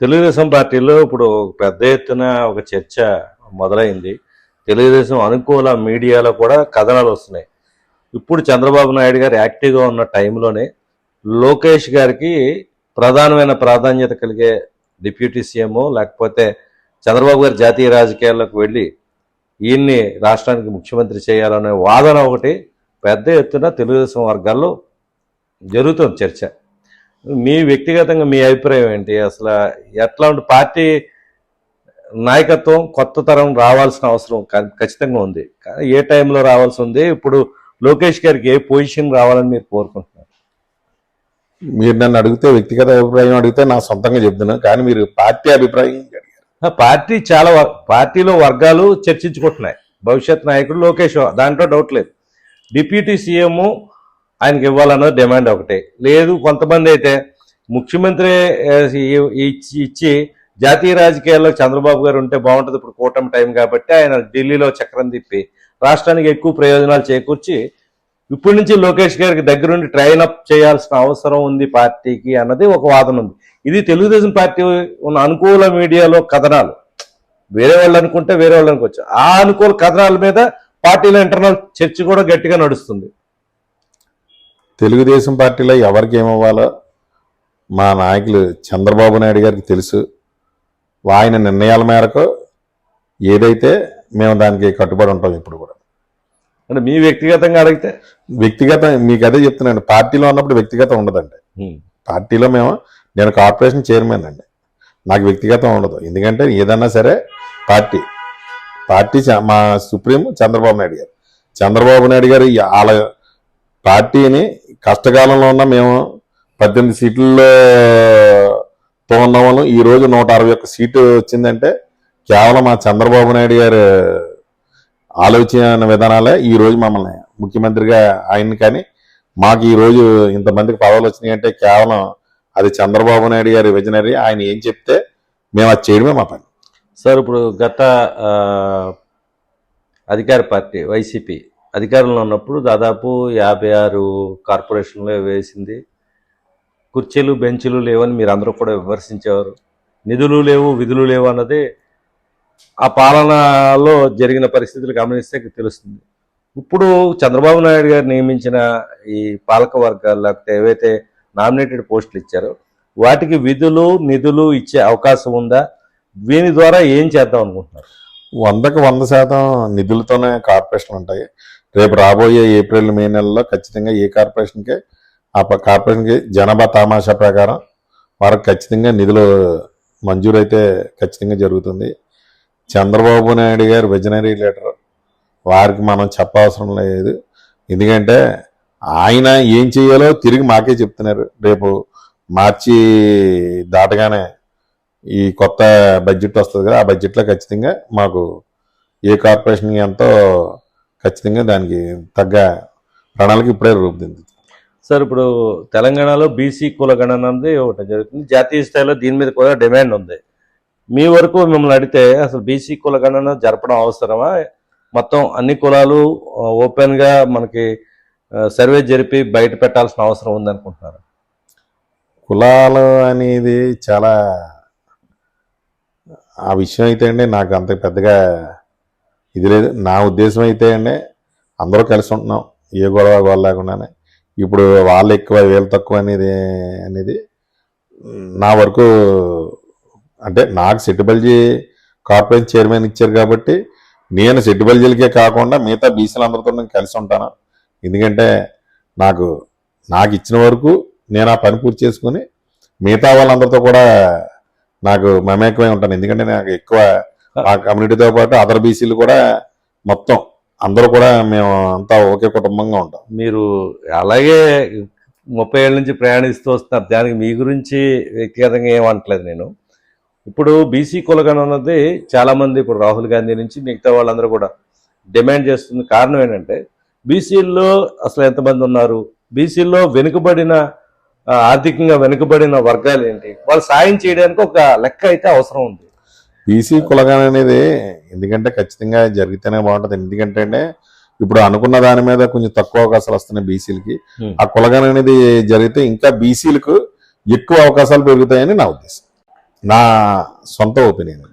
తెలుగుదేశం పార్టీలో ఇప్పుడు పెద్ద ఎత్తున ఒక చర్చ మొదలైంది. తెలుగుదేశం అనుకూల మీడియాలో కూడా కథనాలు వస్తున్నాయి. ఇప్పుడు చంద్రబాబు నాయుడు గారు యాక్టివ్గా ఉన్న టైంలోనే లోకేష్ గారికి ప్రధానమైన ప్రాధాన్యత కలిగే డిప్యూటీ సీఎం లేకపోతే చంద్రబాబు గారు జాతీయ రాజకీయాల్లోకి వెళ్ళి ఈయన్ని రాష్ట్రానికి ముఖ్యమంత్రి చేయాలనే వాదన ఒకటి పెద్ద ఎత్తున తెలుగుదేశం వర్గాల్లో జరుగుతుంది చర్చ. మీ వ్యక్తిగతంగా మీ అభిప్రాయం ఏంటి? అసలు ఎట్లాంటి పార్టీ నాయకత్వం కొత్త తరం రావాల్సిన అవసరం ఖచ్చితంగా ఉంది. కానీ ఏ టైంలో రావాల్సి ఉంది? ఇప్పుడు లోకేష్ గారికి ఏ పొజిషన్ రావాలని మీరు కోరుకుంటున్నారు? మీరు నన్ను అడిగితే వ్యక్తిగత అభిప్రాయం అడిగితే నా సొంతంగా చెప్తున్నాను కానీ మీరు పార్టీ అభిప్రాయం పార్టీ చాలా పార్టీలో వర్గాలు చర్చించుకుంటున్నాయి. భవిష్యత్ నాయకుడు లోకేష్. దాంట్లో డౌట్ లేదు. డిప్యూటీ సీఎం ఆయనకి ఇవ్వాలన్నది డిమాండ్ ఒకటి. లేదు కొంతమంది అయితే ముఖ్యమంత్రి ఇచ్చి ఇచ్చి జాతీయ రాజకీయాల్లో చంద్రబాబు గారు ఉంటే బాగుంటుంది ఇప్పుడు కూటమి టైం కాబట్టి ఆయన ఢిల్లీలో చక్రం తిప్పి రాష్ట్రానికి ఎక్కువ ప్రయోజనాలు చేకూర్చి ఇప్పటి నుంచి లోకేష్ గారికి దగ్గరుండి ట్రైన్ అప్ చేయాల్సిన అవసరం ఉంది పార్టీకి అన్నది ఒక వాదన ఉంది. ఇది తెలుగుదేశం పార్టీ ఉన్న అనుకూల మీడియాలో కథనాలు. వేరే వాళ్ళు అనుకుంటే వేరే వాళ్ళు అనుకోవచ్చు ఆ అనుకూల కథనాల మీద పార్టీలో ఇంటర్నల్ చర్చ కూడా గట్టిగా నడుస్తుంది. తెలుగుదేశం పార్టీలో ఎవరికి ఏమవ్వాలో మా నాయకులు చంద్రబాబు నాయుడు గారికి తెలుసు. ఆయన నిర్ణయాల మేరకు ఏదైతే మేము దానికి కట్టుబడి ఉంటాం ఇప్పుడు కూడా. అంటే మీ వ్యక్తిగతంగా అడిగితే? వ్యక్తిగత మీకు అదే చెప్తున్నాను. పార్టీలో ఉన్నప్పుడు వ్యక్తిగతం ఉండదండి. పార్టీలో మేము నేను కార్పొరేషన్ చైర్మన్ అండి. నాకు వ్యక్తిగతం ఉండదు. ఎందుకంటే ఏదన్నా సరే పార్టీ. పార్టీ మా సుప్రీం చంద్రబాబు నాయుడు గారు. చంద్రబాబు నాయుడు గారు వాళ్ళ పార్టీని కష్టకాలంలో ఉన్న మేము పద్దెనిమిది సీట్లలో తో ఉన్న వాళ్ళం ఈ రోజు నూట అరవై ఒక్క సీటు వచ్చిందంటే కేవలం మా చంద్రబాబు నాయుడు గారు ఆలోచన విధానాలే ఈ రోజు మమ్మల్ని ముఖ్యమంత్రిగా ఆయన్ని కానీ మాకు ఈరోజు ఇంతమందికి పదవులు వచ్చినాయి అంటే కేవలం అది చంద్రబాబు నాయుడు గారి విజనరీ. ఆయన ఏం చెప్తే మేము అది చేయడమే మా పని. సార్ ఇప్పుడు గత అధికార పార్టీ వైసీపీ అధికారంలో ఉన్నప్పుడు దాదాపు యాభై ఆరు కార్పొరేషన్లో వేసింది. కుర్చీలు బెంచ్లు లేవని మీరు అందరూ కూడా విమర్శించేవారు. నిధులు లేవు విధులు లేవు అన్నది ఆ పాలనలో జరిగిన పరిస్థితులు గమనిస్తే తెలుస్తుంది. ఇప్పుడు చంద్రబాబు నాయుడు గారు నియమించిన ఈ పాలక వర్గాలు లేకపోతే ఏవైతే నామినేటెడ్ పోస్టులు ఇచ్చారో వాటికి విధులు నిధులు ఇచ్చే అవకాశం ఉందా? దీని ద్వారా ఏం చేద్దాం అనుకుంటున్నారు? వందకు వంద శాతం నిధులతోనే కార్పొరేషన్లు ఉంటాయి. రేపు రాబోయే ఏప్రిల్ మే నెలలో ఖచ్చితంగా ఏ కార్పొరేషన్కి ఆ కార్పొరేషన్కి జనాభా తామాషా ప్రకారం వారికి ఖచ్చితంగా నిధులు మంజూరైతే ఖచ్చితంగా జరుగుతుంది. చంద్రబాబు నాయుడు గారు విజనరీ లీడర్. వారికి మనం చెప్పవసరం లేదు. ఎందుకంటే ఆయన ఏం చేయాలో తిరిగి మాకే చెప్తున్నారు. రేపు మార్చి దాటగానే ఈ కొత్త బడ్జెట్ వస్తుంది కదా ఆ బడ్జెట్లో ఖచ్చితంగా మాకు ఏ కార్పొరేషన్కి ఎంతో ఖచ్చితంగా దానికి తగ్గ ప్రణాళిక ఇప్పుడే రూపుదిద్దుతుంది సార్ ఇప్పుడు తెలంగాణలో బీసీ కుల గణన అనేది ఒకటి జరుగుతుంది. జాతీయ స్థాయిలో దీని మీద కూడా డిమాండ్ ఉంది. మీ వరకు మిమ్మల్ని అడిగితే అసలు బీసీ కుల గణన జరపడం అవసరమా? మొత్తం అన్ని కులాలు ఆ, open గా మనకి సర్వే జరిపి బయట పెట్టాల్సిన అవసరం ఉందనుకుంటున్నారు? కులాలు అనేది చాలా ఆ విషయం అయితే అండి నాకు అంత పెద్దగా ఇది లేదు. నా ఉద్దేశం అయితే అండి అందరూ కలిసి ఉంటున్నాం. ఏ గొడవ గొడవ లేకుండానే. ఇప్పుడు వాళ్ళు ఎక్కువ వీళ్ళు తక్కువ అనేది అనేది నా వరకు అంటే నాకు సెట్టిబల్జీ కార్పొరేషన్ చైర్మన్ ఇచ్చారు కాబట్టి నేను సెట్టిబల్జీలకే కాకుండా మిగతా బీసీలందరితో నేను కలిసి ఉంటాను. ఎందుకంటే నాకు నాకు ఇచ్చిన వరకు నేను ఆ పని పూర్తి చేసుకుని మిగతా వాళ్ళందరితో కూడా నాకు మమేకమై ఉంటాను. ఎందుకంటే నాకు ఎక్కువ ఆ కమ్యూనిటీతో పాటు అదర్ బీసీలు కూడా మొత్తం అందరూ కూడా మేము అంతా ఒకే కుటుంబంగా ఉంటాం. మీరు అలాగే ముప్పై ఏళ్ళ నుంచి ప్రయాణిస్తూ వస్తున్నారు. దానికి మీ గురించి వ్యక్తిగతంగా ఏమంటలేదు నేను. ఇప్పుడు బీసీ కులగణ అన్నది చాలామంది ఇప్పుడు రాహుల్ గాంధీ నుంచి మిగతా వాళ్ళందరూ కూడా డిమాండ్ చేస్తుంది కారణం ఏంటంటే బీసీల్లో అసలు ఎంతమంది ఉన్నారు? బీసీల్లో వెనుకబడిన ఆర్థికంగా వెనుకబడిన వర్గాలు ఏంటి? వాళ్ళు సాయం చేయడానికి ఒక లెక్క అయితే అవసరం ఉంది. బీసీ కులగణ అనేది ఎందుకంటే ఖచ్చితంగా జరిగితేనే బాగుంటుంది. ఎందుకంటే అంటే ఇప్పుడు అనుకున్న దాని మీద కొంచెం తక్కువ అవకాశాలు వస్తున్నాయి బీసీలకి. ఆ కులగణ అనేది జరిగితే ఇంకా బీసీలకు ఎక్కువ అవకాశాలు పెరుగుతాయని నా ఉద్దేశం. నా సొంత ఒపీనియన్.